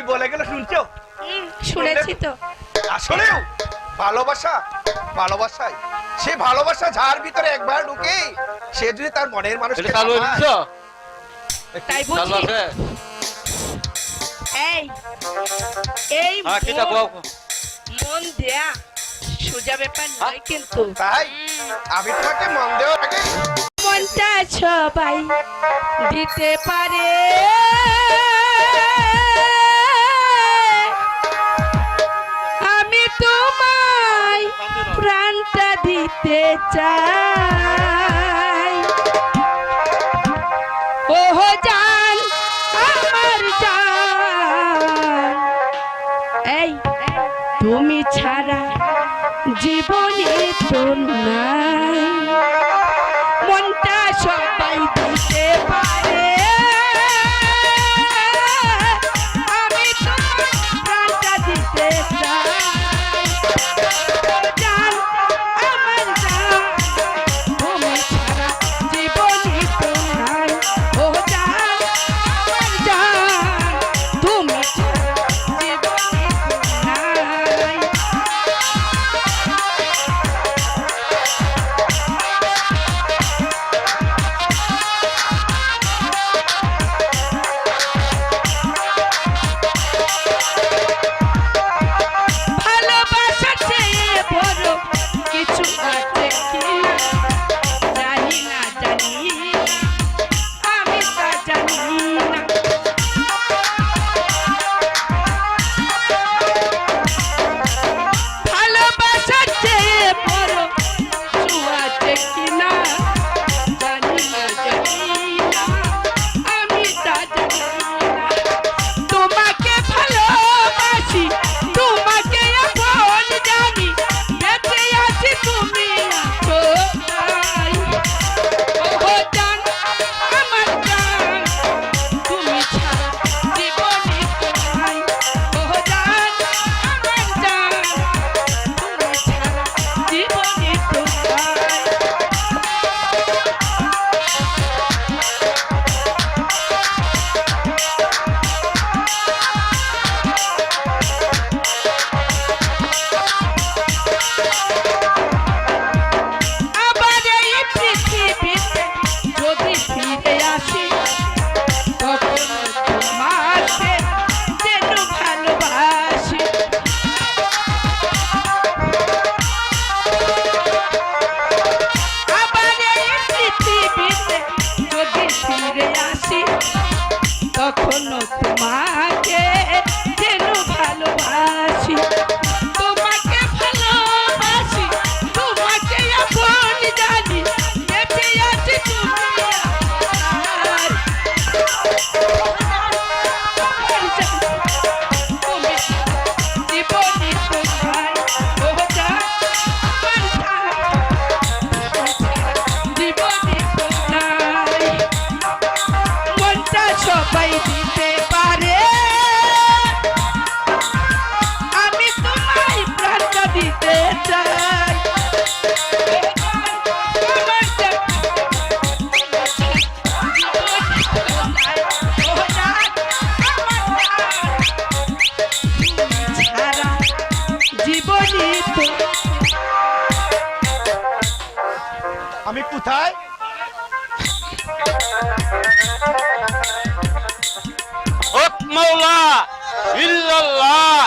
কি বলে গেল শুনছো? শুনেছি তো। আসলেও ভালোবাসা ভালোবাসাই সে ভালোবাসা যার ভিতরে একবার ঢুকে সে যদি তার মনের মানুষ তাই বলছি। এই এই মন দেয়া সোজা ব্যাপার নয় কিন্তু। তাই? আমি তোমাকে মন দেওয়ার আগে মনটা সবাই দিতে পারে। যেতে চাই। ওহ জান আমার জান। এই তুমি ছাড়া জীবনে তো না আমি কোথায়? হক মাওলা ইল্লাল্লাহ।